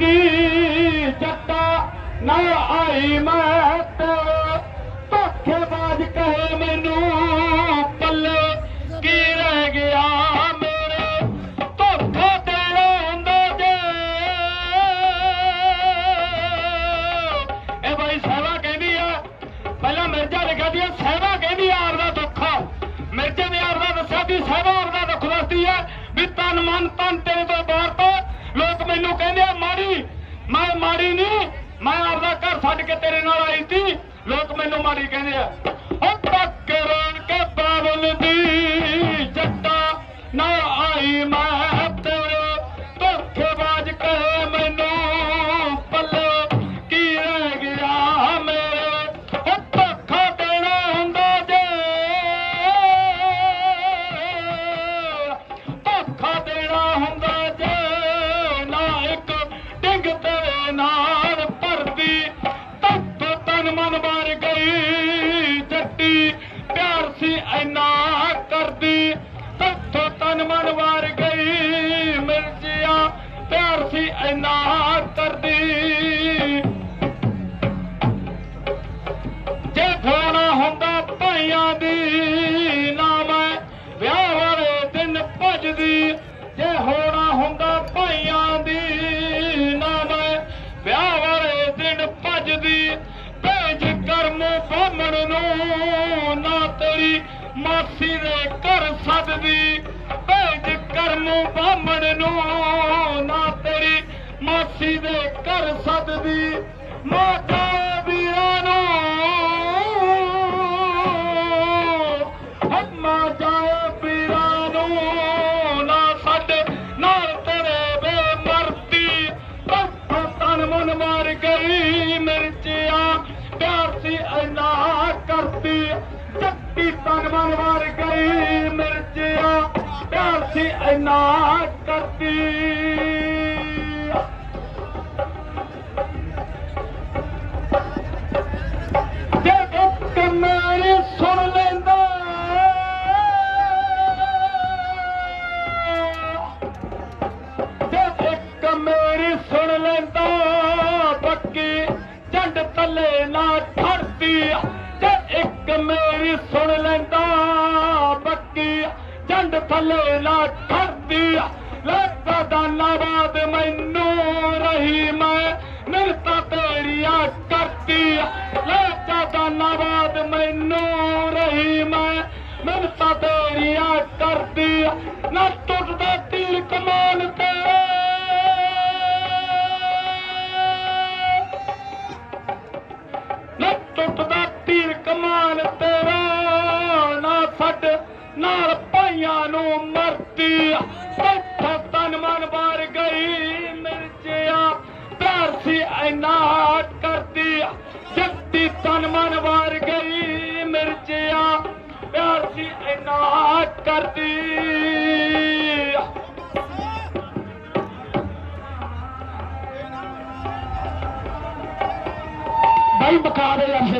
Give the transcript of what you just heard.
ਬੱਕੀ ਜੱਟਾ ਨਾ ਆਈ ਮੈਂ ਤੇਰੇ ਧੋਖੇਬਾਜ਼ ਕਹੇ ਮੈਨੂੰ ਪੱਲੇ। ਕੀ ਰਹਿ ਗਿਆ ਮੇਰੇ ਧੋਖਾ ਤੇਰਾ ਹੁੰਦਾ ਜੇ? ਇਹ ਬਾਈ ਸਹਿਬਾ ਕਹਿੰਦੀ ਆ, ਪਹਿਲਾਂ ਮਿਰਜ਼ਾ ਲਿਖਿਆ ਦੀ ਸਹਿਬਾ ਕਹਿੰਦੀ ਆ ਆਪਦਾ ਦੁੱਖ। ਮਿਰਜ਼ੇ ਨੇ ਆਪਦਾ ਦੱਸਿਆ ਵੀ ਸਹਿਵਾ ਆਪਦਾ ਦੁੱਖ ਦੱਸਦੀ ਆ, ਵੀ ਤਨ ਮਨ ਤਨ ਤੇਰੇ ਤੋਂ ਬਾਹਰ ਤੋਂ। ਲੋਕ ਮੈਨੂੰ ਕਹਿੰਦੇ ਮੈਂ ਮਾੜੀ ਨਹੀਂ ਮੈਂ ਆਪਦਾ ਘਰ ਛੱਡ ਕੇ ਤੇਰੇ ਨਾਲ ਆਈ ਸੀ। ਲੋਕ ਮੈਨੂੰ ਮਾੜੀ ਕਹਿੰਦੇ ਆ, ਉਹ ਤੱਕ ਕੇ ਬਾਬਲ ਦੀ ਜੱਟਾ ਨਾ ਆਈ ਮੈਂ। ਪਿਆਰ ਸੀ ਕਰਦੀ ਤੱਕ ਤਨ ਮਨ ਵਾਰ ਗਈ ਮਿਰਜਿਆ ਪਿਆਰ ਸੀ ਐਨਾ ਕਰਦੀ। ਕਰਮ ਨੂੰ ਨਾ ਤੇਰੀ ਮਾਸੀ ਦੇ ਘਰ ਸੱਦਦੀ, ਮਾਤਾ ਵੀਰਾਂ ਨੂੰ। ਹੱਮਾ ਜਾਏ ਪੀਰਾਂ ਨੂੰ ਨਾ ਸਾਡੇ, ਨਾਲ ਤੇਰੇ ਵੇ ਮਰਤੀ। ਤੱਕ ਤਨ ਮਨ ਮਾਰ ਗਈ, ਮਿਰਚਿਆ ਪਿਆਰ ਸੀ ਐਨਾ ਕਰਦੀ ਜੱਟੀ ਤਨ ਮਨ ਮਾਰ ਗਈ ਪਿਆਰ ਸੀ ਐਨਾ ਕਰਦੀ। ਜੇ ਇੱਕ ਮੇਰੀ ਸੁਣ ਲੈਂਦਾ। ਜੇ ਇੱਕ ਮੇਰੀ ਸੁਣ ਲੈਂਦਾ ਬੱਕੀ ਝੰਡ ਥੱਲੇ ਨਾ ਠਰਦੀ ਜੇ ਇੱਕ ਮੇਰੀ ਸੁਣ ਲੈਂਦਾ ਥੱਲੇ ਨਾ ਠਰਦੀ ਲੱਗਾ ਦਾਨਾਬਾਦ ਮੈਨੂੰ ਰਹੀ ਮੈਂ ਮਿਲਤਾ ਤੇਰੀਆਂ ਕਰਦੀ ਲੱਗਾ ਦਾਨਾਬਾਦ ਮੈਨੂੰ ਰਹੀ ਮੈਂ ਮਿਲਤਾ ਤੇਰੀਆਂ ਕਰਦੀ ਨਾ ਟੁੱਟਦਾ ਤੀਰ ਕਮਾਨ ਤੇਰੇ। ਨਾ ਟੁੱਟਦਾ ਤੀਰ ਕਮਾਨ ਤੇਰਾ। ਨਾ ਛੱਡ ਨਾਲ ਭਾਈਆਂ ਨੂੰ ਮਰਦੀ ਬੈਠਾ ਤਨ ਮਨ ਮਾਰ ਗਈ ਮਿਰਜਿਆ ਪਿਆਰ ਸੀ ਐਨਾ ਕਰਦੀ ਜੱਤੀ ਤਨ ਮਨ ਮਾਰ ਗਈ ਮਿਰਜਿਆ ਪਿਆਰ ਸੀ ਐਨਾ ਕਰਦੀ ਭਾਈ ਬਕਾ ਦੇ ਯਾਰ।